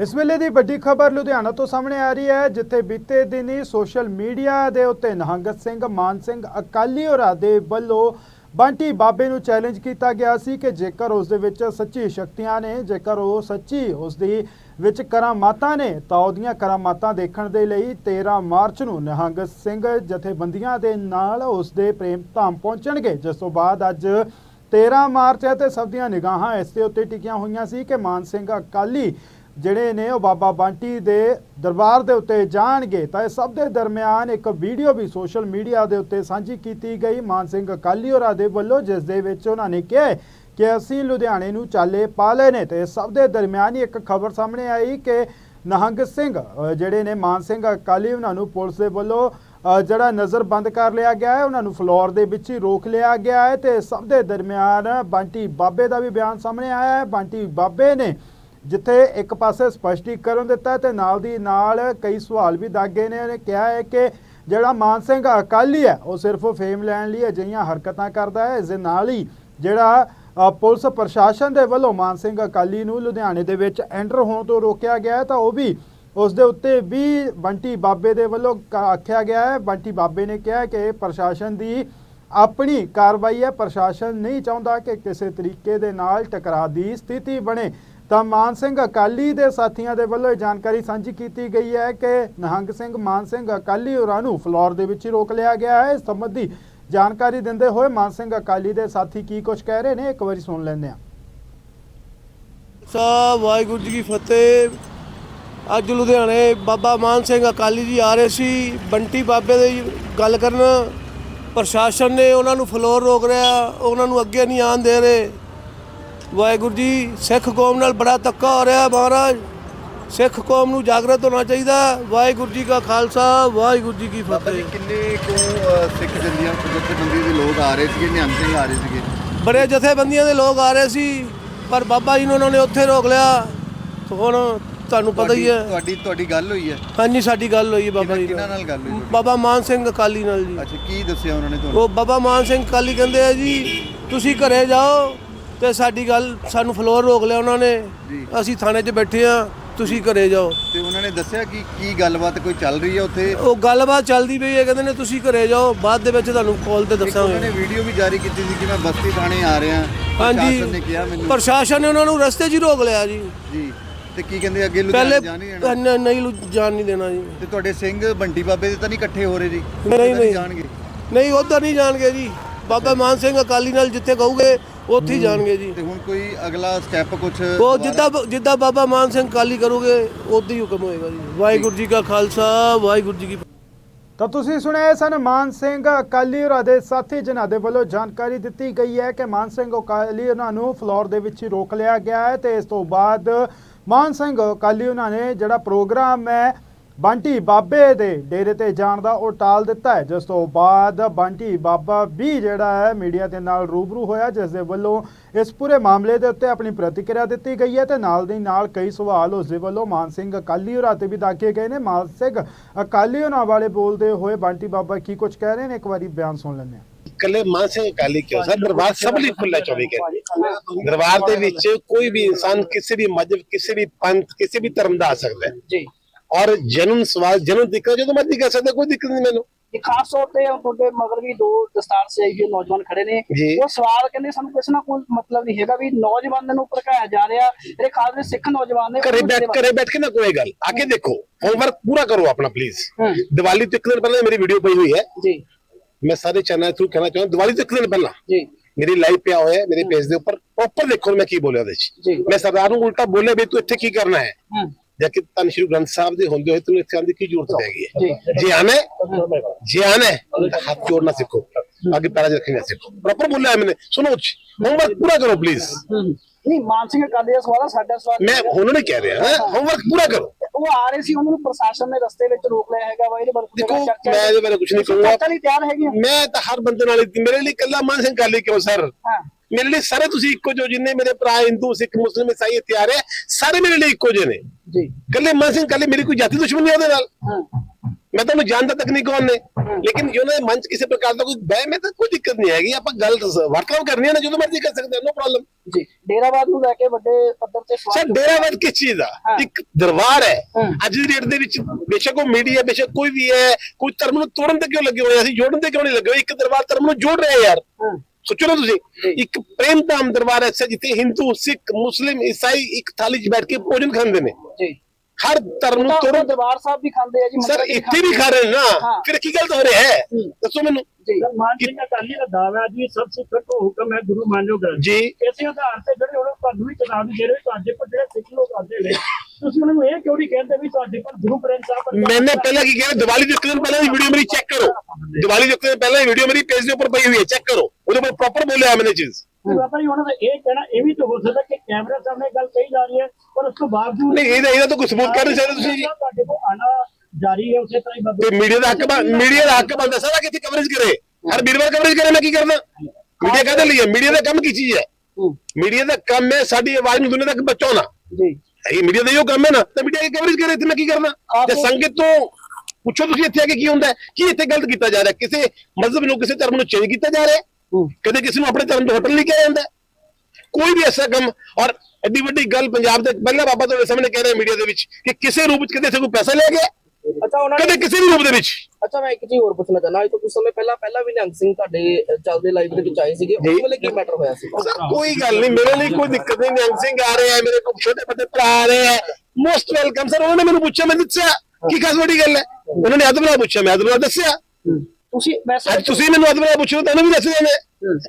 ਇਸ ਵੇਲੇ ਦੀ ਵੱਡੀ ਖਬਰ ਲੁਧਿਆਣਾ ਤੋਂ ਸਾਹਮਣੇ ਆ ਰਹੀ ਹੈ, ਜਿੱਥੇ ਬੀਤੇ ਦਿਨੀ ਸੋਸ਼ਲ ਮੀਡੀਆ ਦੇ ਉੱਤੇ ਨਿਹੰਗਤ ਸਿੰਘ, ਮਾਨ ਸਿੰਘ ਅਕਾਲੀ ਹੋਰਾਂ ਦੇ ਵੱਲੋਂ ਬੰਟੀ ਬਾਬੇ ਨੂੰ ਚੈਲੰਜ ਕੀਤਾ ਗਿਆ ਸੀ ਕਿ ਜੇਕਰ ਉਸ ਦੇ ਵਿੱਚ ਸੱਚੀ ਸ਼ਕਤੀਆਂ ਨੇ, ਜੇਕਰ ਉਹ ਸੱਚੀ ਉਸ ਦੀ ਵਿੱਚ ਕਰਾਮਾਤਾਂ ਨੇ, ਤਾਂ ਉਹਦੀਆਂ ਕਰਾਮਾਤਾਂ ਦੇਖਣ ਦੇ ਲਈ 13 ਮਾਰਚ ਨੂੰ ਨਿਹੰਗ ਸਿੰਘ ਜਥੇਬੰਦੀਆਂ ਦੇ ਨਾਲ ਉਸ ਦੇ ਪ੍ਰੇਮ ਧਾਮ ਪਹੁੰਚਣਗੇ, ਜਿਸ ਤੋਂ ਬਾਅਦ ਅੱਜ 13 ਮਾਰਚ ਹੈ ਤੇ ਸਭ ਦੀਆਂ ਨਿਗਾਹਾਂ ਇਸ ਦੇ ਉੱਤੇ ਟਿਕੀਆਂ ਹੋਈਆਂ ਸੀ ਕਿ ਮਾਨ ਸਿੰਘ ਅਕਾਲੀ ਜਿਹੜੇ ਨੇ ਉਹ ਬਾਬਾ ਬੰਟੀ ਦੇ ਦਰਬਾਰ ਦੇ ਉੱਤੇ ਜਾਣਗੇ ਤਾਂ ਇਹ ਸਭ ਦੇ ਦਰਮਿਆਨ ਇੱਕ ਵੀਡੀਓ ਵੀ ਸੋਸ਼ਲ ਮੀਡੀਆ ਦੇ ਉੱਤੇ ਸਾਂਝੀ ਕੀਤੀ ਗਈ। ਮਾਨ ਸਿੰਘ ਅਕਾਲੀ ਹੋਰਾਂ ਦੇ ਵੱਲੋਂ ਜਿਸ ਦੇ ਵਿੱਚ ਉਹਨਾਂ ਨੇ ਕਿਹਾ ਕਿ ਅਸੀਂ ਲੁਧਿਆਣੇ ਨੂੰ ਚਾਲੇ ਪਾ ਲਏ ਨੇ ਤੇ ਸਭ ਦੇ ਦਰਮਿਆਨ ਹੀ ਇੱਕ ਖਬਰ ਸਾਹਮਣੇ ਆਈ ਕਿ ਨਹੰਗ ਸਿੰਘ ਜਿਹੜੇ ਨੇ ਮਾਨ ਸਿੰਘ ਅਕਾਲੀ ਉਹਨਾਂ ਨੂੰ ਪੁਲਿਸ ਦੇ ਵੱਲੋਂ ਅ, ਜਿਹੜਾ ਨਜ਼ਰਬੰਦ ਕਰ ਲਿਆ ਗਿਆ ਹੈ ਉਹਨਾਂ ਨੂੰ ਫਲੋਰ ਦੇ ਵਿੱਚ ਹੀ ਰੋਕ ਲਿਆ ਗਿਆ ਹੈ ਤੇ ਸਭ ਦੇ ਦਰਮਿਆਨ ਬੰਟੀ ਬਾਬੇ ਦਾ ਵੀ ਬਿਆਨ ਸਾਹਮਣੇ ਆਇਆ ਹੈ। ਬੰਟੀ ਬਾਬੇ ਨੇ ਜਿੱਥੇ ਇੱਕ ਪਾਸੇ ਸਪਸ਼ਟੀਕਰਨ ਦਿੱਤਾ ਤੇ ਨਾਲ ਦੀ ਨਾਲ ਕਈ ਸਵਾਲ ਵੀ ਦਾਗੇ ਨੇ ਉਹਨੇ ਕਿਹਾ ਹੈ ਕਿ ਜਿਹੜਾ ਮਾਨ ਸਿੰਘ ਅਕਾਲੀ ਹੈ, ਉਹ ਸਿਰਫ ਫੇਮ ਲੈਣ ਲਈ ਅਜਿਹੀਆਂ ਹਰਕਤਾਂ ਕਰਦਾ ਹੈ। ਇਸ ਦੇ ਨਾਲ ਹੀ ਜਿਹੜਾ ਪੁਲਿਸ ਪ੍ਰਸ਼ਾਸਨ ਦੇ ਵੱਲੋਂ ਮਾਨ ਸਿੰਘ ਅਕਾਲੀ ਨੂੰ ਲੁਧਿਆਣੇ ਦੇ ਵਿੱਚ ਐਂਟਰ ਹੋਣ ਤੋਂ ਰੋਕਿਆ ਗਿਆ ਤਾਂ ਉਹ ਵੀ ਉਸ ਦੇ ਉੱਤੇ ਵੀ ਬੰਟੀ ਬਾਬੇ ਦੇ ਵੱਲੋਂ ਕ- ਆਖਿਆ ਗਿਆ ਹੈ। ਬੰਟੀ ਬਾਬੇ ਨੇ ਕਿਹਾ ਕਿ ਪ੍ਰਸ਼ਾਸਨ ਦੀ ਆਪਣੀ ਕਾਰਵਾਈ ਹੈ। ਪ੍ਰਸ਼ਾਸਨ ਨਹੀਂ ਚਾਹੁੰਦਾ ਕਿ ਕਿਸੇ ਤਰੀਕੇ ਦੇ ਨਾਲ ਟਕਰਾਅ ਦੀ ਸਥਿਤੀ ਬਣੇ। ਤਾਂ ਮਾਨ ਸਿੰਘ ਅਕਾਲੀ ਦੇ ਸਾਥੀਆਂ ਦੇ ਵੱਲੋਂ ਇਹ ਜਾਣਕਾਰੀ ਸਾਂਝੀ ਕੀਤੀ ਗਈ ਹੈ ਕਿ ਨਿਹੰਗ ਸਿੰਘ, ਮਾਨ ਸਿੰਘ ਅਕਾਲੀ ਹੋਰਾਂ ਨੂੰ ਫਲੋਰ ਦੇ ਵਿੱਚ ਹੀ ਰੋਕ ਲਿਆ ਗਿਆ ਹੈ। ਇਸ ਸੰਬੰਧੀ ਜਾਣਕਾਰੀ ਦਿੰਦੇ ਹੋਏ ਮਾਨ ਸਿੰਘ ਅਕਾਲੀ ਦੇ ਸਾਥੀ ਕੀ ਕੁਝ ਕਹਿ ਰਹੇ ਨੇ, ਇੱਕ ਵਾਰੀ ਸੁਣ ਲੈਂਦੇ ਹਾਂ। ਸਾਹਿਬ, ਵਾਹਿਗੁਰੂ ਜੀ ਕੀ ਫਤਿਹ। ਅੱਜ ਲੁਧਿਆਣੇ ਬਾਬਾ ਮਾਨ ਸਿੰਘ ਅਕਾਲੀ ਜੀ ਆ ਰਹੇ ਸੀ। ਬੰਟੀ ਬਾਬੇ ਦੀ ਗੱਲ ਕਰਨ। ਪ੍ਰਸ਼ਾਸਨ ਨੇ ਉਹਨਾਂ ਨੂੰ ਫਲੋਰ ਰੋਕ ਰਿਹਾ ਉਹਨਾਂ ਨੂੰ ਅੱਗੇ ਨਹੀਂ ਆਉਣ ਦੇ ਰਹੇ। ਵਾਹਿਗੁਰੂ ਜੀ ਸਿੱਖ ਕੌਮ ਨਾਲ ਬੜਾ ਧੱਕਾ ਹੋ ਰਿਹਾ ਮਹਾਰਾਜ। ਸਿੱਖ ਕੌਮ ਨੂੰ ਜਾਗਰਤ ਹੋਣਾ ਚਾਹੀਦਾ। ਵਾਹਿਗੁਰੂ ਜੀ ਕਾ ਖਾਲਸਾ ਵਾਹਿਗੁਰੂ ਜੀ ਕੀ ਫਤਿਹ। ਕਿੰਨੇ ਕੋ ਸਿੱਖ ਜੰਦੀਆਂ ਜਥੇਬੰਦੀ ਦੇ ਲੋਕ ਆ ਰਹੇ ਸੀਗੇ ਨਿਹੰਗ ਸਿੰਘ ਆ ਰਹੇ ਸੀਗੇ? ਬੜੇ ਜਥੇਬੰਦੀਆਂ ਦੇ ਲੋਕ ਆ ਰਹੇ ਸੀ ਪਰ ਬਾਬਾ ਜੀ ਨੂੰ ਉਹਨਾਂ ਨੇ ਉੱਥੇ ਰੋਕ ਲਿਆ। ਹੁਣ ਤੁਹਾਨੂੰ ਪਤਾ ਹੀ ਹੈ। ਤੁਹਾਡੀ ਤੁਹਾਡੀ ਗੱਲ ਹੋਈ ਹੈ? ਹਾਂਜੀ ਸਾਡੀ ਗੱਲ ਹੋਈ ਹੈ ਬਾਬਾ ਜੀ ਕਿਹਨਾਂ ਨਾਲ। ਗੱਲ ਹੋਈ? ਬਾਬਾ ਮਾਨ ਸਿੰਘ ਅਕਾਲੀ ਨਾਲ ਜੀ। ਅੱਛਾ ਕੀ ਦੱਸਿਆ ਉਹਨਾਂ ਨੇ ਤੁਹਾਨੂੰ? ਉਹ ਬਾਬਾ ਮਾਨ ਸਿੰਘ ਅਕਾਲੀ ਕਹਿੰਦੇ ਆ ਜੀ ਤੁਸੀਂ ਘਰੇ ਜਾਓ ਤੇ ਸਾਡੀ ਗੱਲ ਸਾਨੂੰ ਫਲੋਰ ਰੋਕ ਲਿਆ ਉਹਨਾਂ ਨੇ। ਅਸੀਂ ਥਾਣੇ 'ਚ ਬੈਠੇ ਆ ਤੁਸੀਂ ਘਰੇ ਜਾਓ। ਤੇ ਉਹਨਾਂ ਨੇ ਦੱਸਿਆ ਕਿ ਕੀ ਗੱਲਬਾਤ ਕੋਈ ਚੱਲ ਰਹੀ ਹੈ ਉੱਥੇ? ਉਹ ਗੱਲਬਾਤ ਚੱਲਦੀ ਪਈ ਹੈ ਕਹਿੰਦੇ ਨੇ ਤੁਸੀਂ ਘਰੇ ਜਾਓ ਬਾਅਦ ਦੇ ਵਿੱਚ ਤੁਹਾਨੂੰ ਕਾਲ ਤੇ ਇੱਕ ਉਹਨਾਂ ਨੇ ਦੱਸਾਂਗੇ ਵੀਡੀਓ ਵੀ ਜਾਰੀ ਕੀਤੀ ਸੀ ਕਿ ਮੈਂ ਬਸਤੀ ਥਾਣੇ ਆ ਰਿਹਾ ਹਾਂਜੀ। ਪ੍ਰਸ਼ਾਸਨ ਨੇ ਕਿਹਾ ਮੈਨੂੰ। ਪ੍ਰਸ਼ਾਸਨ ਨੇ ਉਹਨਾਂ ਨੂੰ ਰਸਤੇ 'ਚ ਹੀ ਰੋਕ ਲਿਆ ਜੀ। ਜੀ। ਤੇ ਕੀ ਕਹਿੰਦੇ ਅੱਗੇ ਲੁਧਿਆਣੇ ਜਾਣੀ ਜਾਣਾ ਨ- ਨਹੀਂ ਜਾਣ ਨਹੀਂ ਦੇਣਾ ਜੀ। ਤੇ ਤੁਹਾਡੇ ਸਿੰਘ ਬੰਟੀ ਬਾਬੇ ਦੇ ਤਾਂ ਨਹੀਂ ਇਕੱਠੇ ਹੋ ਰਹੇ ਜੀ? ਨਹੀਂ, ਨਹੀਂ। ਜਾਣਗੇ। ਨਹੀਂ ਉਧਰ ਨਹੀਂ ਜਾਣਗੇ ਜੀ। ਬਾਬਾ ਮਾਨ ਸਿੰਘ ਅਕਾਲੀ ਨਾਲ ਜਿੱਥੇ ਕਹੋਗੇ ਉੱਥੇ ਹੀ ਜਾਣਗੇ ਜੀ। ਤੇ ਹੁਣ ਕੋਈ ਅਗਲਾ ਸਟੈਪ ਕੁਝ ਉਹ ਜਿੱਦਾਂ ਜਿੱਦਾਂ ਬਾਬਾ ਮਾਨ ਸਿੰਘ ਕਾਲੀ ਕਰੋਗੇ ਉਦਾਂ ਹੀ ਹੁਕਮ ਹੋਏਗਾ ਜੀ। ਵਾਹਿਗੁਰੂ ਜੀ ਕਾ ਖਾਲਸਾ ਵਾਹਿਗੁਰੂ ਜੀ ਕੀ। ਤਾਂ ਤੁਸੀਂ ਸੁਣਿਆ ਸਨ ਮਾਨ ਸਿੰਘ ਅਕਾਲੀ ਹੋਰਾਂ ਦੇ ਸਾਥੀ ਜਿਨ੍ਹਾਂ ਦੇ ਵੱਲੋਂ ਜਾਣਕਾਰੀ ਦਿੱਤੀ ਗਈ ਹੈ ਕਿ ਮਾਨ ਸਿੰਘ ਅਕਾਲੀ ਉਹਨਾਂ ਨੂੰ ਫਲੋਰ ਦੇ ਵਿੱਚ ਹੀ ਰੋਕ ਲਿਆ ਗਿਆ ਹੈ ਤੇ ਇਸ ਤੋਂ ਬਾਅਦ ਮਾਨ ਸਿੰਘ ਅਕਾਲੀ ਉਹਨਾਂ ਨੇ ਜਿਹੜਾ ਪ੍ਰੋਗਰਾਮ ਹੈ ਬੰਟੀ ਬਾਬੇ ਦੇ ਡੇਰੇ ਤੇ ਜਾਣ ਦਾ ਉਹ ਟਾਲ ਦਿੱਤਾ ਹੈ। ਜਿਸ ਤੋਂ ਬਾਅਦ ਬੰਟੀ ਬਾਬਾ ਵੀ ਜਿਹੜਾ ਹੈ ਮੀਡੀਆ ਦੇ ਨਾਲ ਰੂਬਰੂ ਹੋਇਆ ਜਿਸ ਦੇ ਵੱਲੋਂ ਇਸ ਪੂਰੇ ਮਾਮਲੇ ਦੇ ਉੱਤੇ ਆਪਣੀ ਪ੍ਰਤੀਕਿਰਿਆ ਦਿੱਤੀ ਗਈ ਹੈ ਤੇ ਨਾਲ ਦੀ ਨਾਲ ਕਈ ਸਵਾਲ ਉਸ ਦੇ ਵੱਲੋਂ ਮਾਨ ਸਿੰਘ ਅਕਾਲੀ ਹੋਰਾਂ ਤੇ ਵੀ ਦਾਗੇ ਗਏ ਨੇ। ਮਾਨ ਸਿੰਘ ਅਕਾਲੀ ਹੋਰਾਂ ਵਾਲੇ ਬੋਲਦੇ ਹੋਏ ਬੰਟੀ ਬਾਬਾ ਕੀ ਕੁਝ ਕਹਿ ਰਹੇ ਨੇ? ਇੱਕ ਵਾਰੀ ਬਿਆਨ ਸੁਣ ਲੈਂਦੇ ਹਾਂ। ਇਕੱਲੇ ਮਾਨ ਸਿੰਘ ਅਕਾਲੀ ਕਿਉਂ? ਸਰ ਦਰਬਾਰ ਸਭ ਲਈ ਖੁੱਲਾ 24 ਘੰਟੇ। ਦਰਬਾਰ ਦੇ ਵਿੱਚ ਕੋਈ ਵੀ ਇਨਸਾਨ ਕਿਸੇ ਵੀ ਮਜਹਬ ਕਿਸੇ ਵੀ ਪੰਥ ਕਿਸੇ ਵੀ ਧਰਮ ਦਾ ਆ ਸਕਦਾ ਹੈ। ਜੀ। ਔਰ ਜਨਮ ਸਵਾਲ ਜਨਮ ਦਿੱਕਤ ਜਦੋਂ ਮਰਜ਼ੀ ਕਰ ਸਕਦਾ ਕੋਈ ਦਿੱਕਤ ਨਹੀਂ ਮੈਨੂੰ। ਇਹ ਖਾਸ ਤੌਰ ਤੇ ਤੁਹਾਡੇ ਮਗਰ ਵੀ ਦੋ ਦਸਤਾਰ ਸਜਾਈ ਹੋਏ ਨੌਜਵਾਨ ਖੜੇ ਨੇ। ਉਹ ਸਵਾਲ ਕਹਿੰਦੇ ਸਾਨੂੰ ਕਿਸੇ ਨਾਲ ਕੋਈ ਮਤਲਬ ਨਹੀਂ ਹੈਗਾ ਵੀ ਨੌਜਵਾਨਾਂ ਨੂੰ ਭੜਕਾਇਆ ਜਾ ਰਿਹਾ। ਜਿਹੜੇ ਖਾਸ ਦੇ ਸਿੱਖ ਨੌਜਵਾਨ ਨੇ ਘਰੇ ਬੈਠ ਘਰੇ ਬੈਠ ਕੇ ਨਾ ਕੋਈ ਗੱਲ। ਆ ਕੇ ਦੇਖੋ ਹੋਮਵਰਕ ਪੂਰਾ ਕਰੋ ਆਪਣਾ ਪਲੀਜ਼। ਦੀਵਾਲੀ ਤੋਂ ਇੱਕ ਦਿਨ ਪਹਿਲਾਂ ਮੇਰੀ ਵੀਡੀਓ ਪਈ ਹੋਈ ਹੈ। ਜੀ। ਮੈਂ ਸਾਰੇ ਚੈਨਲ ਥਰੂ ਕਹਿਣਾ ਚਾਹੁੰਦਾ ਦੀਵਾਲੀ ਤੋਂ ਇੱਕ ਦਿਨ ਪਹਿਲਾਂ। ਜੀ। ਮੇਰੀ ਲਾਈਵ ਪਿਆ ਹੋਇਆ ਹੈ ਮੇਰੇ ਪੇਜ ਦੇ ਉੱਪਰ। ਪ੍ਰੋਪਰ ਦੇਖੋ ਮੈਂ ਕੀ ਬੋਲਿਆ ਉਹਦੇ ਜੀ। ਵਿੱਚ ਮੈਂ ਸਰਦਾਰ ਨੂੰ ਉਲਟਾ ਬੋਲਿਆ ਵੀ ਤੂੰ ਇੱਥੇ ਕੀ ਕਰਨਾ ਹੂੰ। ਜਾਂ ਕਿ ਤਾਂ ਸ਼੍ਰੀ ਗ੍ਰੰਥ ਸਾਹਿਬ ਦੇ ਹੁੰਦੇ ਹੋਏ ਤੁਹਾਨੂੰ ਇੱਥੇ ਆਉਣ ਦੀ ਕੀ ਜ਼ਰੂਰਤ ਪੈ ਗਈ ਹੈ? ਜੇ ਆਣਾ ਜੇ ਆਣਾ ਹੱਥ ਜੋੜਨਾ ਸਿੱਖੋ। ਅੱਗੇ ਪੈਰਾਂ 'ਚ ਰੱਖਣਾ ਸਿੱਖੋ। ਪ੍ਰੋਪਰ ਬੋਲਿਆ ਮੈਨੇ। ਸੁਣੋ ਹੋਮਵਰਕ ਪੂਰਾ ਕਰੋ ਪਲੀਜ਼ ਨਹੀਂ ਮਾਨਸਿਕ ਕਰਦੇ ਆ ਸਵਾਲ ਸਾਡਾ ਸਵਾਲ ਮੈਂ ਉਹਨਾਂ ਨੇ ਕਹਿ ਰਿਹਾ। ਹੋਮਵਰਕ ਪੂਰਾ ਕਰੋ। ਉਹ ਆ ਰਹੇ ਸੀ ਉਹਨਾਂ ਨੂੰ ਪ੍ਰਸ਼ਾਸਨ ਨੇ ਰਸਤੇ ਵਿੱਚ ਰੋਕ ਲਿਆ ਹੈਗਾ ਵਾ ਇਹਦੇ ਬਾਰੇ ਦੇਖੋ ਮੈਂ ਇਹਦੇ ਬਾਰੇ ਕੁਝ ਨਹੀਂ ਕਹੂੰਗਾ। ਮੈਂ ਤਾਂ ਹਰ ਬੰਦੇ ਨਾਲ ਮੇਰੇ ਲਈ ਇਕੱਲਾ ਮਾਨ ਸਿੰਘ ਕਾਲੀ ਕਿਉਂ ਸਰ ਮੇਰੇ ਲਈ ਸਾਰੇ ਤੁਸੀਂ ਇੱਕੋ ਜੋ ਜਿੰਨੇ ਮੇਰੇ ਭਰਾ ਹਿੰਦੂ ਸਿੱਖ ਮੁਸਲਿਮ ਈਸਾਈ ਇੱਥੇ ਆ ਰਹੇ ਸਾਰੇ ਮੇਰੇ ਲਈ ਇੱਕੋ ਜਿਹੇ ਨੇ। ਜੀ। ਕੱਲੇ ਮਾਨ ਸਿੰਘ ਕਾਲੀ ਮੇਰੀ ਕੋਈ ਜਾਤੀ ਦੁਸ਼ਮਣੀ ਉਹਦੇ ਨਾਲ। ਹਾਂ। ਮੈਂ ਤੁਹਾਨੂੰ ਜਾਣਦਾ ਤੱਕ ਨਹੀਂ ਕੌਣ ਨੇ। ਲੇਕਿਨ ਜੋ ਨੇ ਮੰਚ ਕਿਸੇ ਪ੍ਰਕਾਰ ਦਾ ਕੋਈ ਬਹਿ ਮੈਂ ਤਾਂ ਕੋਈ ਦਿੱਕਤ ਨਹੀਂ ਹੈਗੀ। ਆਪਾਂ ਗੱਲ ਵਰਕਆਊਟ ਕਰਨੀ ਹੈ ਨਾ ਜਦੋਂ ਮਰਜ਼ੀ ਕਰ ਸਕਦੇ ਹਾਂ ਨੋ ਪ੍ਰੋਬਲਮ ਜੀ। ਡੇਰਾਵਾਦ ਨੂੰ ਲੈ ਕੇ ਵੱਡੇ ਪੱਧਰ ਤੇ ਸਵਾਲ ਸਰ ਡੇਰਾਵਾਦ ਕਿਸ ਚੀਜ਼ ਦਾ? ਹਾਂ। ਇੱਕ ਦਰਬਾਰ ਹੈ। ਹਾਂ। ਅੱਜ ਦੀ ਡੇਟ ਦੇ ਵਿੱਚ ਬੇਸ਼ੱਕ ਉਹ ਮੀਡੀਆ ਬੇਸ਼ੱਕ ਕੋਈ ਵੀ ਹੈ ਕੋਈ ਧਰਮ ਨੂੰ ਤੋੜਨ ਤੇ ਕਿਉਂ ਲੱਗੇ ਹੋਏ? ਅਸੀਂ ਜੋੜਨ ਤੇ ਕਿਉਂ ਨਹੀਂ ਲੱਗੇ ਹੋਏ? ਇੱਕ ਦਰਬਾਰ ਧਰਮ ਨੂੰ ਜੋੜ ਰਿਹਾ ਯਾਰ। ਹਾਂ। ਸੋਚੋ ਨਾ ਤੁਸੀਂ ਇੱਕ ਪ੍ਰੇਮ ਧਾਮ ਦਰਬਾਰ ਐਸਾ ਜਿੱਥੇ ਹਿੰਦੂ ਸਿੱਖ ਮੁਸਲਿਮ ਈਸਾਈ ਇੱਕ ਥਾਲੀ 'ਚ ਬੈਠ ਕੇ ਭੋਜਨ ਖਾਂਦੇ ਨੇ। ਜੀ। ਹਰ ਧਰਮ ਨੂੰ ਤੋੜੋ ਦਰਬਾਰ ਸਾਹਿਬ ਵੀ ਖਾਂਦੇ ਆ ਜੀ ਸਰ ਇੱਥੇ ਵੀ ਖਾ ਰਹੇ ਨਾ ਫਿਰ ਕੀ ਗਲਤ ਹੋ ਰਿਹਾ ਹੈ? ਦੱਸੋ ਮੈਨੂੰ। ਜੀ। ਮਾਨ ਸਿੰਘ ਅਕਾਲੀ ਦਾ ਦਾਵਾ ਜੀ ਸਭ ਸਿੱਖਾਂ ਹੁਕਮ ਹੈ ਗੁਰੂ ਮਾਨੋ ਜੀ। ਇਸੇ ਆਧਾਰ ਤੇ ਜਿਹੜੇ ਉਹਨਾਂ ਤੁਹਾਨੂੰ ਵੀ ਕਿਤਾਬ ਦੇ ਰਹੇ ਤੁਹਾਡੇ ਕੋਲ ਜਿਹੜੇ ਸਿੱਖ ਲੋਕ ਆਉਂਦੇ ਨੇ ਤੁਸੀਂ ਪਹਿਲਾਂ ਕੀ ਕਿਹਾ ਦੀਵਾਲੀ ਦੇ ਇੱਕ ਦਿਨ ਪਹਿਲਾਂ ਚੈੱਕ ਕਰੋ। ਦੀਵਾਲੀ ਪਹਿਲਾਂ ਪੇਜ ਦੇ ਉੱਪਰ ਪਈ ਹੋਈ ਹੈ ਚੈੱਕ ਕਰੋ। ਉਹਦੇ ਉੱਪਰ ਪ੍ਰੋਪਰ ਬੋਲਿਆ ਮੈਨੇ ਚੀਜ਼। ਬਾਬਾ ਜੀ ਉਹਨਾਂ ਦਾ ਇਹ ਕਹਿਣਾ ਇਹ ਵੀ ਤਾਂ ਹੋ ਸਕਦਾ ਕਿ ਕੈਮਰੇ ਸਾਹਮਣੇ ਗੱਲ ਕਹੀ ਜਾ ਰਹੀ ਹੈ ਪਰ ਉਸ ਤੋਂ ਬਾਵਜੂਦ ਨਹੀਂ ਇਹਦਾ ਇਹਦਾ ਤਾਂ ਕੋਈ ਸਬੂਤ ਕਰ ਨਹੀਂ ਸਕਦੇ ਤੁਸੀਂ ਜੀ। ਤੁਹਾਡੇ ਕੋਲ ਆਣਾ ਜਾਰੀ ਹੈ ਉਸੇ ਤਰ੍ਹਾਂ ਹੀ ਬਾਬਾ ਤੇ ਮੀਡੀਆ ਦਾ ਹੱਕ ਮੀਡੀਆ ਦਾ ਹੱਕ ਬਣਦਾ ਸਾਰਾ ਕਿੱਥੇ ਕਵਰੇਜ ਕਰੇ। ਹਰ ਵੀਰਵਾਰ ਕਵਰੇਜ ਕਰੇ ਮੈਂ ਕੀ ਕਰਨਾ? ਮੀਡੀਆ ਕਾਹਦੇ ਲਈ ਹੈ? ਮੀਡੀਆ ਦਾ ਕੰਮ ਕੀ ਚੀਜ਼ ਹੈ? ਮੀਡੀਆ ਦਾ ਕੰਮ ਹੈ ਸਾਡੀ ਆਵਾਜ਼ ਨੂੰ ਦੁਨੀਆ ਤੱਕ ਪਹੁੰਚਾਉਣਾ। ਜੀ। ਇਹ ਮੀਡੀਆ ਦਾ ਇਹੋ ਕੰਮ ਹੈ ਨਾ ਤੇ ਮੀਡੀਆ ਦੀ ਕਵਰੇਜ ਕਰੇ ਤੇ ਮੈਂ ਕੀ ਕਰਨਾ? ਤੇ ਸੰਗਤ ਤੋਂ ਪੁੱਛੋ ਤੁਸੀਂ ਇੱਥੇ ਆ ਕੇ ਕੀ ਹੁੰਦਾ? ਕੀ ਇੱਥੇ ਗਲਤ ਕੀਤਾ ਜਾ ਰਿਹਾ ਕਿਸੇ ਮਜ਼ਹਬ ਨੂੰ ਕਿਸੇ ਧਰਮ ਨੂੰ ਚੇਂਜ ਕੀਤਾ ਜਾ ਰਿਹਾ। ਕਦੇ ਕਿਸੇ ਨੂੰ ਆਪਣੇ ਧਰਮ ਤੋਂ ਹਟਣ ਲਈ ਕਿਹਾ ਜਾਂਦਾ? ਕੋਈ ਵੀ ਐਸਾ ਕੰਮ ਔਰ ਐਡੀ ਵੱਡੀ ਗੱਲ ਪੰਜਾਬ ਦੇ ਪਹਿਲਾਂ ਬਾਬਾ ਤੁਹਾਡੇ ਸਾਹਮਣੇ ਕਹਿ ਰਹੇ ਮੀਡੀਆ ਦੇ ਵਿੱਚ ਕਿ ਕਿਸੇ ਰੂਪ ਵਿੱਚ ਕਦੇ ਸੇ ਕੋਈ ਪੈਸਾ ਲੈ ਗਿਆ? ਅੱਛਾ ਉਹਨਾਂ ਕਦੇ ਕਿਸੇ ਵੀ ਰੂਪ ਦੇ ਵਿੱਚ? ਅੱਛਾ ਮੈਂ ਇੱਕ ਚੀਜ਼ ਹੋਰ ਪੁੱਛਣਾ ਚਾਹਨਾ ਅੱਜ ਤੋਂ ਕੁਝ ਸਮੇਂ ਪਹਿਲਾਂ ਪਹਿਲਾਂ ਵੀ ਨਿਹੰਗ ਸਿੰਘ ਤੁਹਾਡੇ ਚੱਲਦੇ ਲਾਈਵ ਦੇ ਵਿੱਚ ਆਏ ਸੀਗੇ। ਉਸ ਵੇਲੇ ਕੀ ਮੈਟਰ ਹੋਇਆ ਸੀ? ਸਰ ਕੋਈ ਗੱਲ ਨਹੀਂ। ਮੇਰੇ ਲਈ ਕੋਈ ਦਿੱਕਤ ਨਹੀਂ। ਨਿਹੰਗ ਸਿੰਘ ਆ ਰਹੇ ਹੈ ਮੇਰੇ ਕੋਲ ਛੋਟੇ ਵੱਡੇ ਭਰਾ ਆ ਰਹੇ ਹੈ। ਮੋਸਟ ਵੈਲਕਮ ਸਰ ਉਹਨਾਂ ਨੇ ਮੈਨੂੰ ਪੁੱਛਿਆ ਮੈਂ ਦੱਸਿਆ। ਕੀ ਖਾਸ ਵੱਡੀ ਗੱਲ ਹੈ? ਉਹਨਾਂ ਨੇ ਅਦਬ ਨਾਲ ਪੁੱਛਿਆ ਮੈਂ ਅਦਬ ਨਾਲ ਦੱਸਿਆ। ਤੁਸੀਂ ਵੈਸੇ ਅੱਜ ਤੁਸੀਂ ਮੈਨੂੰ ਅਦਬ ਨਾਲ ਪੁੱਛੋ ਤੁਹਾਨੂੰ ਵੀ ਦੱਸ ਦੇਣਾ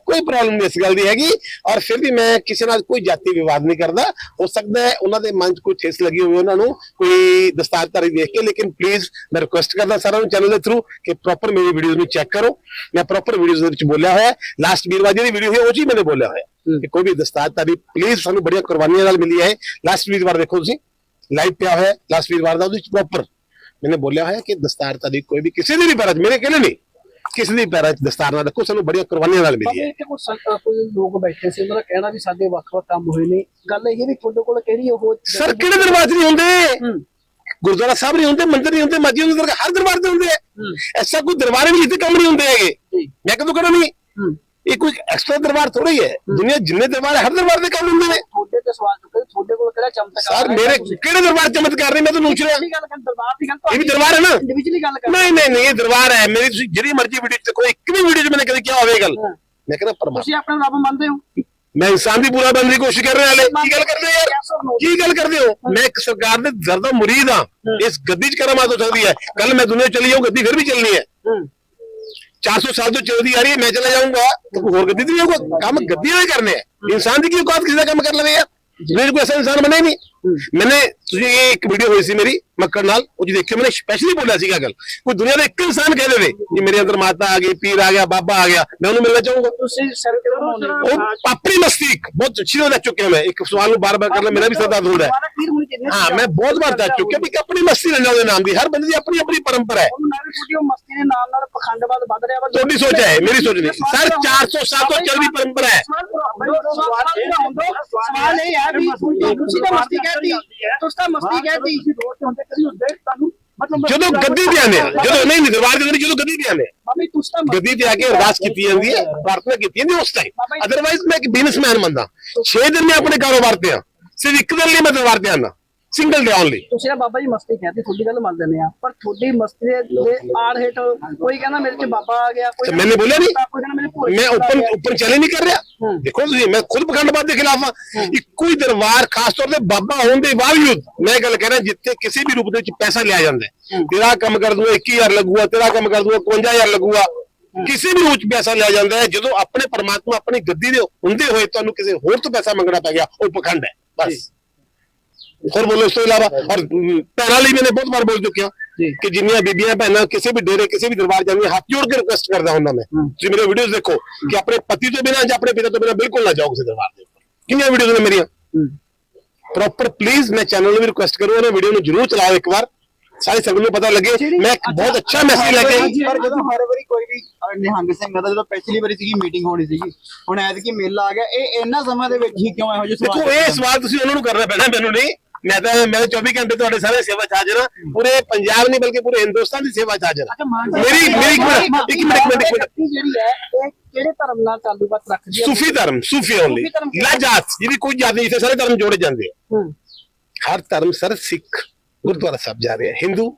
ਕੋਈ ਪ੍ਰੋਬਲਮ ਨਹੀਂ ਇਸ ਗੱਲ ਦੀ ਹੈਗੀ। ਔਰ ਫਿਰ ਵੀ ਮੈਂ ਕਿਸੇ ਨਾਲ ਕੋਈ ਜਾਤੀ ਵਿਵਾਦ ਨਹੀਂ ਕਰਦਾ। ਹੋ ਸਕਦਾ ਹੈ ਉਹਨਾਂ ਦੇ ਮਨ 'ਚ ਕੋਈ ਠੇਸ ਲੱਗੀ ਹੋਵੇ ਉਹਨਾਂ ਨੂੰ ਕੋਈ ਦਸਤਾਰਧਾਰੀ ਦੇਖ ਕੇ ਲੇਕਿਨ ਪਲੀਜ਼ ਮੈਂ ਰਿਕੁਐਸਟ ਕਰਦਾ ਸਾਰਿਆਂ ਨੂੰ ਚੈਨਲ ਦੇ ਥਰੂ ਕਿ ਪ੍ਰੋਪਰ ਮੇਰੀ ਵੀਡੀਓਜ਼ ਨੂੰ ਚੈੱਕ ਕਰੋ। ਮੈਂ ਪ੍ਰੋਪਰ ਵੀਡੀਓਜ਼ ਦੇ ਵਿੱਚ ਬੋਲਿਆ ਹੋਇਆ। ਲਾਸਟ ਵੀਰਵਾਰ ਜਿਹੜੀ ਵੀਡੀਓ ਹੈ ਉਹ ਹੀ ਮੈंने ਬੋਲਿਆ ਹੋਇਆ। ਕਿ ਕੋਈ ਵੀ ਦਸਤਾਰਧਾਰੀ ਪਲੀਜ਼ ਸਾਨੂੰ ਬੜੀਆਂ ਕੁਰਬਾਨੀਆਂ ਨਾਲ ਮਿਲੀ ਹੈ। ਲਾਸਟ ਵੀਰਵਾਰ ਦੇਖੋ ਤੁਸੀਂ ਲਾਈਵ ਪਿਆ ਹੋਇਆ। ਲਾਸਟ ਵੀਰਵਾਰ ਦਾ ਉਹਦੇ ਵਿੱਚ ਪ੍ਰੋਪਰ ਮੈंने ਬੋਲਿਆ ਹੋਇਆ ਕਿ ਦਸਤਾਰਧਾਰੀ ਕੋਈ ਵੀ ਕਿਸੇ ਦੇ ਵੀ 'ਚ ਮੇਰੇ ਕਹਿੰਦੇ ਨਹੀਂ। ਕਿਸੇ ਦੇ ਪੈਰਾਂ 'ਚ ਦਸਤਾਰ ਨਾ ਰੱਖੋ ਸਾਨੂੰ ਬੜੀਆਂ ਕੁਰਬਾਨੀਆਂ ਨਾਲ ਮਿਲੀ ਹੈ ਇੱਥੇ ਅ, ਕੋਈ ਲੋਕ ਬੈਠੇ ਸੀ ਉਹਨਾਂ ਦਾ ਕਹਿਣਾ ਵੀ ਸਾਡੇ ਵੱਖ-ਵੱਖ ਕੰਮ ਹੋਏ ਨੇ। ਗੱਲ ਇਹ ਵੀ ਤੁਹਾਡੇ ਕੋਲ ਕਿਹੜੀ ਉਹ ਸਰ ਕਿਹੜੇ 'ਚ ਨਹੀਂ ਹੁੰਦੇ। ਗੁਰਦੁਆਰਾ ਸਾਹਿਬ ਨਹੀਂ ਹੁੰਦੇ ਮੰਦਿਰ ਨਹੀਂ ਹੁੰਦੇ ਮਸਜਿਦ ਹੁੰਦੇ ਦਰਗਾਹ, ਹਰ ਦਰਬਾਰ ਤੇ ਹੁੰਦੇ ਆ। ਐਸਾ ਕੋਈ ਦਰਬਾਰ ਵੀ ਜਿੱਥੇ ਕੰਮ ਨਹੀਂ ਹੁੰਦੇ ਹੈਗੇ। ਮੈਂ ਕਦੋਂ ਕਰਾਂ ਨਹੀਂ। ਇਹ ਕੋਈ ਐਕਸਟਰਾ ਦਰਬਾਰ ਥੋੜਾ ਹੀ। ਹੈ। ਦੁਨੀਆ ਜਿੰਨੇ ਦਰਬਾਰ ਹਰ ਦਰਬਾਰ ਦੇ ਕੰਮ ਹੁੰਦੇ ਨੇ। ਤੁਹਾਡੇ ਤੇ ਸਵਾਲ ਚੁੱਕੇ ਤੁਹਾਡੇ ਕੋਲ ਕਿਹੜਾ ਚਮਤਕਾਰ ਸਰ? ਮੇਰੇ ਕਿਹੜੇ ਦਰਬਾਰ ਚਮਤਕਾਰ ਨਹੀਂ ਮੈਂ ਤੁਹਾਨੂੰ ਪੁੱਛ ਰਿਹਾ ਦਰਬਾਰ ਦੀ ਗੱਲ ਇਹ ਵੀ ਦਰਬਾਰ ਹੈ ਨਾ? ਇੰਡੀਵਿਜੂਅਲੀ ਗੱਲ ਕਰ। ਨਹੀਂ ਨਹੀਂ ਨਹੀਂ ਇਹ ਦਰਬਾਰ ਹੈ। ਮੇਰੀ ਤੁਸੀਂ ਜਿਹੜੀ ਮਰਜ਼ੀ ਵੀਡੀਓ ਚ ਕੋਈ ਇੱਕ ਵੀ ਵੀਡੀਓ ਚ ਮੈंने ਕਦੇ ਕਿਹਾ ਹੋਵੇ ਗੱਲ। ਹਾਂ। ਮੈਂ ਕਹਿੰਦਾ ਤੁਸੀਂ ਆਪਣਾ ਰੱਬ ਮੰਨਦੇ ਹੋ? ਮੈਂ ਇਨਸਾਨ ਦੀ ਪੂਰਾ ਬਣਨ ਦੀ ਕੋਸ਼ਿਸ਼ ਕਰ ਰਿਹਾ ਹਾਲੇ। ਕੀ ਗੱਲ ਕਰਦੇ ਹੋ ਯਾਰ? ਕੀ ਗੱਲ ਕਰਦੇ ਹੋ? ਮੈਂ ਇੱਕ ਸਰਕਾਰ ਦੇ ਜ਼ਰਦਾ ਮੁਰੀਦ ਹਾਂ। ਇਸ ਗੱਦੀ 'ਚ ਕਰਾਮਾਤ ਹੋ ਸਕਦੀ ਹੈ। ਕੱਲ ਮੈਂ ਦੁਨੀਆ ਚਲੀ ਜਾਊਂ ਗੱਦੀ ਫਿਰ ਵੀ ਚੱਲਣੀ ਹੈ। ਹੂੰ। 400 ਸਾਲ ਤੋਂ ਚੱਲਦੀ ਆ ਰਹੀ ਹੈ ਮੈਂ ਚਲਾ ਜਾਊਂਗਾ। ਤਾਂ ਕੋਈ ਹੋਰ ਗੱਦੀ ਤੇ ਨਹੀਂ ਹੋਊਗਾ। ਕੰਮ ਗੱਦੀ ਵਾਲੇ ਕਰਨੇ ਆ। ਇਨਸਾਨ ਦੀ ਕੀ ਔਕਾਤ ਕਿਸੇ ਦਾ ਕੰਮ ਕਰ ਲਵੇ ਯਾਰ? 'ਚ ਕੋਈ ਐਸਾ ਇਨਸਾਨ ਬਣਿਆ ਹੀ ਨਹੀਂ। ਮੈंने ਤੁਸੀਂ ਇਹ ਇੱਕ ਵੀਡੀਓ ਹੋਈ ਸੀ ਮੇਰੀ ਮੱਕੜ ਨਾਲ। ਉਹ ਜੀ ਦੇਖਿਓ ਮੈंने ਸਪੈਸ਼ਲੀ ਬੋਲਿਆ ਸੀਗਾ ਗੱਲ। ਕੋਈ ਦੁਨੀਆ ਦਾ ਇੱਕ ਇਨਸਾਨ ਕਹਿ ਦੇਵੇ ਕਿ ਮੇਰੇ ਅੰਦਰ ਮਾਤਾ ਆ ਗਈ ਪੀਰ ਆ ਗਿਆ ਬਾਬਾ ਆ ਗਿਆ। ਮੈਂ ਉਹਨੂੰ ਮਿਲਣਾ ਚਾਹੂੰਗਾ। ਤੁਸੀਂ ਸਿਰ ਹੋ? ਉਹ ਆਪਣੀ ਮਸਤੀ ਇੱਕ ਬਹੁਤ ਅੱਛੀ ਤਰ੍ਹਾਂ ਚੁੱਕਿਆ ਮੈਂ। ਇੱਕ ਸਵਾਲ ਨੂੰ ਬਾਰ-ਬਾਰ ਕਰਨਾ ਮੇਰਾ ਵੀ ਸਰਦਾਰ ਹੁੰਦਾ ਹੈ। ਮੈਂ ਬਹੁਤ ਵਾਰ ਦੱਸ ਚੁੱਕਿਆ ਵੀ ਕਿ ਆਪਣੀ ਮਸਤੀ ਲੈਣਾ ਉਹਦੇ ਨਾਮ ਦੀ ਹਰ ਬੰਦੇ ਦੀ ਆਪਣੀ ਆਪਣੀ ਪਰੰਪਰਾ ਹੈ। ਉਹ ਮਸਤੀ ਦੇ ਨਾਲ ਨਾਲ ਪਖੰਡਵਾਦ ਵੱਧ ਰਿਹਾ ਵਾ। ਤੁਹਾਡੀ ਸੋਚ ਹੈ ਮੇਰੀ ਸੋਚ ਨਹੀਂ। ਸਰ 400 ਸਾਲ ਤੋਂ ਚੱਲਦੀ ਪਰੰਪਰਾ ਹੈ। ਸਵਾਲ ਇਹ ਹੈ ਵੀ ਤੁਸੀਂ ਤਾਂ ਮਸਤੀ ਕਹਿਤੀ ਤੁਸੀਂ ਤਾਂ ਮਸਤੀ ਕਹਿਤੀ। ਜਦੋਂ ਗੱਦੀ ਤੇ ਆਨੇ ਜਦੋਂ ਨਹੀਂ। ਨਹੀਂ ਦਰਬਾਰ ਦੇ ਅੰਦਰ ਜਦੋਂ ਗੱਦੀ ਤੇ ਆਨੇ ਗੱਦੀ ਤੇ ਆ ਕੇ ਅਰਦਾਸ ਕੀਤੀ ਜਾਂਦੀ ਹੈ ਪ੍ਰਾਰਥਨਾ ਕੀਤੀ ਜਾਂਦੀ ਉਸ ਟਾਈਮ ਅਦਰਵਾਈਜ਼ ਮੈਂ ਇੱਕ ਬਿਜ਼ਨਸਮੈਨ ਬੰਦਾ 6 ਦਿਨ ਮੈਂ ਆਪਣੇ ਕਾਰੋਬਾਰ ਤੇ ਆ। ਸਿਰਫ ਇੱਕ ਦਿਨ ਲਈ ਮੈਂ ਦਰਬਾਰ ਤੇ ਆਨਾ ਸਿੰਗਲ ਡੇ ਓਨਲੀ ਤੁਸੀਂ ਨਾ ਬਾਬਾ ਜੀ ਮਸਤੀ ਕਹਿੰਦੇ ਤੁਹਾਡੀ ਗੱਲ ਮੰਨ ਲੈਂਦੇ ਆ ਪਰ ਤੁਹਾਡੀ ਮਸਤੀ ਦੇ ਆੜ ਹੇਠ ਕੋਈ ਕਹਿੰਦਾ ਮੇਰੇ ਚ ਬਾਬਾ ਆ ਗਿਆ ਕੋਈ ਮੈਨੇ ਬੋਲਿਆ ਨਹੀਂ ਮੈਂ ਆ ਓਪਨ। ਓਪਨ ਚੈਲੰਜ ਨਹੀਂ ਕਰ ਰਿਹਾ? ਦੇਖੋ ਤੁਸੀਂ ਮੈਂ ਖੁਦ ਪਖੰਡਵਾਦ ਦੇ ਖਿਲਾਫ ਹਾਂ। ਇੱਕੋ ਹੀ ਦਰਬਾਰ ਖਾਸ ਤੌਰ ਤੇ ਬਾਬਾ ਹੋਣ ਦੇ ਬਾਵਜੂਦ ਮੈਂ ਗੱਲ ਕਹਿ ਰਿਹਾ ਜਿੱਥੇ ਕਿਸੇ ਵੀ ਰੂਪ ਦੇ ਵਿੱਚ ਪੈਸਾ ਲਿਆ ਜਾਂਦਾ ਤੇਰਾ ਕੰਮ ਕਰ ਦੂੰਗਾ 21000 ਲੱਗੂਗਾ ਤੇਰਾ ਕੰਮ ਕਰ ਦੂੰਗਾ 51000 ਲੱਗੂਗਾ। ਕਿਸੇ ਵੀ ਰੂਪ ਚ ਪੈਸਾ ਲਿਆ ਜਾਂਦਾ ਹੈ। ਜਦੋਂ ਆਪਣੇ ਪਰਮਾਤਮਾ ਆਪਣੀ ਗੱਦੀ ਦੇ ਹੁੰਦੇ ਹੋਏ ਤੁਹਾਨੂੰ ਕਿਸੇ ਹੋਰ ਤੋਂ ਪੈਸਾ ਮੰਗਣਾ ਪੈ ਗਿਆ ਉਹ ਪਖੰਡ ਹੈ। ਬਸ। ਹੋਰ ਬੋਲੋ ਇਸ ਤੋਂ ਇਲਾਵਾ ਔਰ ਭੈਣਾਂ ਲਈ ਮੈंने ਬਹੁਤ ਵਾਰ ਬੋਲ ਚੁੱਕਿਆ ਕਿ ਜਿੰਨੀਆਂ ਬੀਬੀਆਂ ਭੈਣਾਂ ਕਿਸੇ ਵੀ ਡੇਰੇ ਕਿਸੇ ਵੀ ਦਰਬਾਰ ਜਾਂਦੀਆਂ ਹੱਥ ਜੋੜ ਕੇ ਰਿਕੁਐਸਟ ਕਰਦਾ ਹੁੰਦਾ ਮੈਂ। ਤੁਸੀਂ ਮੇਰੇ ਵੀਡੀਓਜ਼ ਦੇਖੋ ਕਿ ਆਪਣੇ ਪਤੀ ਤੋਂ ਬਿਨਾਂ ਜਾਂ ਆਪਣੇ ਪਿਤਾ ਤੋਂ ਬਿਨਾਂ ਬਿਲਕੁਲ ਨਾ ਜਾਓ ਕਿਸੇ ਦਰਬਾਰ ਦੇ ਉੱਪਰ। ਕਿੰਨੀਆਂ ਵੀਡੀਓਜ਼ ਨੇ ਮੇਰੀਆਂ? ਪ੍ਰੋਪਰ ਪਲੀਜ਼ ਮੈਂ ਚੈਨਲ ਨੂੰ ਵੀ ਰਿਕੁਐਸਟ ਕਰੂੰਗਾ ਇਹਨਾਂ ਵੀਡੀਓ ਨੂੰ ਜਰੂਰ ਚਲਾਓ ਇੱਕ ਵਾਰ। ਸਾਰੀ ਸੰਗਤ ਨੂੰ ਪਤਾ ਲੱਗੇ। ਮੈਂ ਇੱਕ ਬਹੁਤ ਅੱਛਾ ਮੈਸੇਜ ਲੈ ਕੇ ਪਰ ਜਦੋਂ ਹਰ ਵਾਰੀ ਕੋਈ ਵੀ ਨਿਹੰਗ ਸਿੰਘ ਦਾ ਜਦੋਂ ਪਿਛਲੀ ਵਾਰੀ ਸੀਗੀ ਮੀਟਿੰਗ ਹੋਣੀ ਸੀਗੀ ਹੁਣ ਐਤਕੀ ਮੇਲਾ ਆ ਗਿਆ ਇਹ ਇੰਨਾ ਸਮਾਂ ਦੇ ਵਿੱਚ ਹੀ ਕਿਉਂ ਇਹੋ ਜਿਹੇ ਦੇਖੋ ਇਹ ਸਵਾਲ ਤੁਸੀਂ ਉਹਨਾਂ ਨੂੰ ਕਰਨਾ ਪੈਣਾ ਮੈਨੂੰ ਨਹੀਂ। ਮੈਂ ਤਾਂ ਮੈਂ 24 ਘੰਟੇ ਤੁਹਾਡੇ ਸਾਰੇ ਸੇਵਾ 'ਚ ਹਾਜ਼ਰ ਹਾਂ ਪੂਰੇ ਪੰਜਾਬ ਨਹੀਂ ਬਲਕਿ ਪੂਰੇ ਹਿੰਦੁਸਤਾਨ ਦੀ ਸੇਵਾ 'ਚ ਹਾਜ਼ਰ ਹਾਂ ਮੇਰੀ ਮੇਰੀ ਇੱਕ ਮਿੰਟ ਇੱਕ ਮਿੰਟ ਇੱਕ ਮਿੰਟ ਜਿਹੜੀ ਹੈ ਇਹ ਕਿਹੜੇ ਧਰਮ ਨਾਲ ਤਾਲੁਕਾਤ ਰੱਖਦੀ ਹੈ? ਸੂਫੀ ਧਰਮ ਸੂਫੀ ਓਨਲੀ ਨਾ ਜਾਤ ਜਿਹਦੀ ਕੋਈ ਜਾਤ ਨਹੀਂ ਇੱਥੇ ਸਾਰੇ ਧਰਮ ਜੋੜੇ ਜਾਂਦੇ ਆ। ਹਰ ਧਰਮ ਸਰ ਸਿੱਖ ਗੁਰਦੁਆਰਾ ਸਾਹਿਬ ਜਾ ਰਹੇ ਹੈ। ਹਿੰਦੂ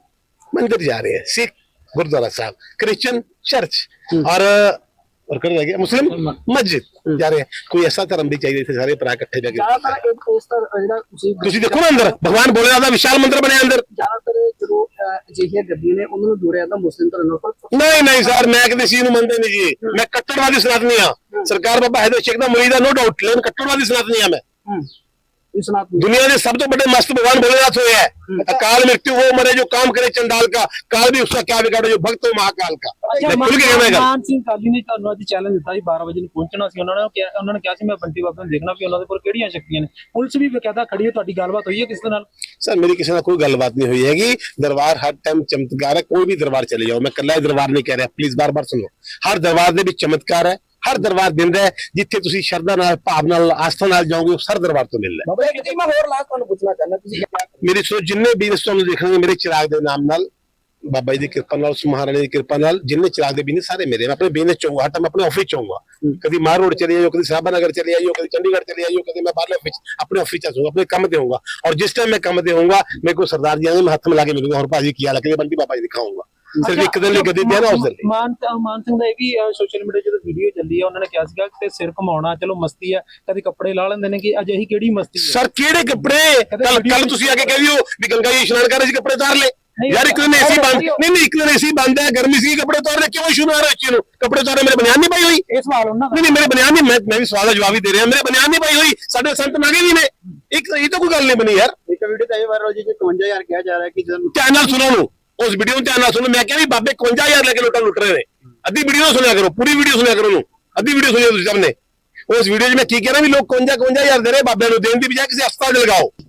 ਮੰਦਿਰ ਜਾ ਰਹੇ ਹੈ। Sikh gurdwara sahib Christian church. ਔਰ और कौन रह गया मुस्लिम मस्जिद जा रहे हैं कोई ऐसा धर्म भी चाहिए थे सारे भरा इकट्ठे जाके ਜ਼ਿਆਦਾਤਰ ਇਹ ਇਸ ਤਰ੍ਹਾਂ ਜਿਹੜਾ ਤੁਸੀਂ ਤੁਸੀਂ ਦੇਖੋ ਨਾ ਅੰਦਰ ਭਗਵਾਨ ਭੋਲੇਨਾਥ ਦਾ ਵਿਸ਼ਾਲ ਮੰਦਿਰ ਬਣਿਆ ਅੰਦਰ ਜ਼ਿਆਦਾਤਰ ਜਦੋਂ ਅਹ, ਅਜਿਹੀਆਂ ਗੱਡੀਆਂ ਨੇ ਉਹਨਾਂ ਨੂੰ ਜੋੜਿਆ ਜਾਂਦਾ ਮੁਸਲਿਮ ਧਰਮ ਨਾਲ ਪਰ ਨਹੀਂ ਨਹੀਂ ਸਰ ਮੈਂ ਕਿਸੇ ਚੀਜ਼ ਨੂੰ ਮੰਨਦਾ ਨਹੀਂ ਜੀ ਮੈਂ ਕੱਟੜਵਾਦੀ ਸਨਾਤਨੀ ਆ ਸਰਕਾਰ ਬਾਬਾ ਹੈਦਰ ਸ਼ੇਖ ਦਾ ਮੁਰੀਦ ਆ ਨੋ ਡਾਊਟ ਲੇਕਿਨ ਕੱਟੜਵਾਦੀ ਸਨਾਤਨੀ ਆ ਮੈਂ ਹੂੰ ਇਸ ਨਾਲ दुनिया के सब तो बड़े मस्त भगवान भोलेनाथ हुए हैं अकाल मृत्यु वो मरे जो काम करे चंडाल का काल भी उसका क्या बिगाड़े जो भक्त हो महाकाल का मैं खुल के कहना है ਮਾਨ ਸਿੰਘ ਕਾਲੀ ਨੇ ਤੁਹਾਨੂੰ ਅੱਜ ਚੈਲੰਜ ਦਿੱਤਾ ਸੀ 12 ਵਜੇ ਨੂੰ ਪਹੁੰਚਣਾ ਸੀ ਉਹਨਾਂ ਨੇ ਕਿਹਾ ਉਹਨਾਂ ਨੇ ਕਿਹਾ ਸੀ ਮੈਂ ਬੰਟੀ ਬਾਬਾ ਨੂੰ ਦੇਖਣਾ ਵੀ ਉਹਨਾਂ ਦੇ ਕੋਲ ਕਿਹੜੀਆਂ ਸ਼ਕਤੀਆਂ ਨੇ ਪੁਲਿਸ ਵੀ ਬਕਾਇਦਾ ਖੜੀ ਹੈ ਤੁਹਾਡੀ ਗੱਲਬਾਤ ਹੋਈ ਹੈ ਕਿਸ ਦੇ ਨਾਲ सर मेरी किसी ਨਾਲ कोई गलबात नहीं हुई हैगी दरबार हर टाइम चमत्कार है कोई भी दरबार चले जाओ मैं कल्ला ही दरबार नहीं कह रहा प्लीज बार बार सुनो हर दरबार ਦੇ ਵਿੱਚ ਚਮਤਕਾਰ ਹੈ ਹਰ ਦਰਬਾਰ ਦਿੰਦਾ ਹੈ ਜਿੱਥੇ ਤੁਸੀਂ ਸ਼ਰਧਾ ਨਾਲ ਭਾਵ ਨਾਲ ਆਸਥਾ ਨਾਲ ਜਾਓਗੇ ਉਸ ਹਰ ਦਰਬਾਰ ਤੋਂ ਮਿਲਦਾ ਬਾਬਾ ਜੀ ਮੈਂ ਹੋਰ ਲਾਸਟ ਤੁਹਾਨੂੰ ਪੁੱਛਣਾ ਚਾਹੁੰਦਾ ਤੁਸੀਂ ਮੇਰੇ ਸੋ ਜਿੰਨੇ ਬਿਜ਼ਨਸ ਤੁਹਾਨੂੰ ਦੇਖਣਗੇ ਮੇਰੇ ਚਿਰਾਗ ਦੇ ਨਾਮ ਨਾਲ ਬਾਬਾ ਜੀ ਦੀ ਕਿਰਪਾ ਨਾਲ ਉਸ ਮਹਾਰਾਣੀ ਦੀ ਕਿਰਪਾ ਨਾਲ ਜਿੰਨੇ ਚਲਾਕ ਦੇ ਬਿਜ਼ਨਸ ਸਾਰੇ ਮੇਰੇ ਮੈਂ ਆਪਣੇ ਬਿਜ਼ਨਸ ਚਾਹੂੰਗਾ ਹਟਾ ਮੈਂ ਆਪਣੇ ਆਫਿਸ ਚਾਹੂੰਗਾ ਕਦੀ ਮਾਰ ਰੋਡ ਚਲੇ ਜਾਈਓ ਕਦੀ ਸਾਬਾ ਨਗਰ ਚਲੇ ਜਾਈਓ ਕਦੀ ਚੰਡੀਗੜ੍ਹ ਚਲੇ ਜਾਈਓ ਕਦੀ ਮੈਂ ਬਾਹਰਲੇ ਆਫਿਸ ਆਪਣੇ ਆਫਿਸ ਚ ਆਸੂੰਗਾ ਆਪਣੇ ਕੰਮ ਤੇ ਹੋਊਗਾ। ਔਰ ਜਿਸ ਟਾਈਮ ਮੈਂ ਕੰਮ ਤੇ ਹੋਊਗਾ ਮੇਰੇ ਕੋ ਸਰਦਾਰ ਜੀ ਆਂਗੇ ਮੈਂ ਹੱਥ ਮਿਲਾ ਕੇ ਮਿਲੂੰਗਾ ਹੋਰ ਭਾਜੀ ਕੀ ਹਾਲ ਹੈ ਕਿ ਬੰਦੀ ਬਾਬਾ ਜੀ ਦਿਖਾਉਂਗਾ ਸਿਰਫ ਇੱਕ ਦਿਨ ਲਈ ਗੱਦੀ ਤੇ ਨਾ ਉਸ ਦਿਨ ਲਈ। ਮਾਨ ਮਾਨ ਸਿੰਘ ਦਾ ਇਹ ਵੀ ਸੋਸ਼ਲ ਮੀਡੀਆ ਜਦੋਂ ਵੀਡੀਓ ਚੱਲੀ ਆ ਉਹਨਾਂ ਨੇ ਕਿਹਾ ਸੀਗਾ ਕਿ ਸਿਰ ਘਮਾਉਣਾ ਚਲੋ ਮਸਤੀ ਆ ਕਦੇ ਕੱਪੜੇ ਲਾ ਲੈਂਦੇ ਨੇ ਕਿ ਅੱਜ ਇਹੀ ਕਿਹੜੀ ਮਸਤੀ ਆ? ਸਰ ਕਿਹੜੇ ਕੱਪੜੇ? ਕੱਲ ਕੱਲ ਤੁਸੀਂ ਆ ਕੇ ਕਹਿ ਦਿਓ ਵੀ ਗੰਗਾ ਜੀ ਇਸ਼ਨਾਨ ਕਰ ਰਹੇ ਸੀ ਕੱਪੜੇ ਉਤਾਰ ਲੈ ਯਾਰ ਇੱਕ ਦਿਨ ਏਸੀ ਬੰਦ ਨਹੀਂ ਨਹੀਂ ਇੱਕ ਦਿਨ ਏਸੀ ਬੰਦ ਹੈ ਗਰਮੀ ਸੀ ਕੱਪੜੇ ਉਤਾਰ ਲੈ ਕਿਉਂ ਇਸ਼ੂ ਨਾ ਰੱਖੀ ਨੂੰ? ਕੱਪੜੇ ਉਤਾਰੇ ਮੇਰੇ ਬਨਿਆਨ ਨਹੀਂ ਪਾਈ ਹੋਈ ਇਹ ਸਵਾਲ ਉਹਨਾਂ ਦਾ। ਨਹੀਂ ਨਹੀਂ ਮੇਰੇ ਬਨਿਆਨ ਨਹੀਂ ਮੈਂ ਵੀ ਸਵਾਲ ਦਾ ਜਵਾਬ ਹੀ ਦੇ ਰਿਹਾ। ਮੇਰੇ ਬਨਿਆਨ ਨਹੀਂ ਪਾਈ ਹੋਈ ਸਾਡੇ ਸੰਤ ਨਾਗੇ ਵੀ ਨੇ। ਇੱਕ ਇਹ ਤਾਂ ਕੋਈ ਗੱਲ ਨਹੀਂ ਬਣੀ ਯਾਰ। ਇੱਕ ਵੀਡੀਓ ਤਾਂ ਇਹ ਵਾਇਰਲ ਹੋਈ ਜੀ ਕਿ 51000 ਕਿਹਾ ਜਾ ਰਿਹਾ ਕਿ ਚੈਨਲ ਸੁਣੋ ਨੂੰ ਉਸ ਵੀਡੀਓ ਨੂੰ ਧਿਆਨ ਨਾਲ ਸੁਣੋ। ਮੈਂ ਕਿਹਾ ਵੀ ਬਾਬੇ 51000 ਲੈ ਕੇ ਲੋਕਾਂ ਲੁੱਟ ਰਹੇ ਨੇ। ਅੱਧੀ ਵੀਡੀਓ ਸੁਣਿਆ ਕਰੋ, ਪੂਰੀ ਵੀਡੀਓ ਸੁਣਿਆ ਕਰੋ ਉਹਨੂੰ। ਅੱਧੀ ਵੀਡੀਓ ਸੁਣਿਓ ਤੁਸੀਂ ਸਭ ਨੇ। ਉਸ ਵੀਡੀਓ 'ਚ ਮੈਂ ਕੀ ਕਹਿ ਰਿਹਾ ਵੀ ਲੋਕ 55 51000 ਦੇ ਰਹੇ, ਬਾਬਿਆਂ ਨੂੰ ਦੇਣ ਦੀ ਬਜਾਏ ਕਿਸੇ ਹਸਪਤਾਲ 'ਚ ਲਗਾਓ।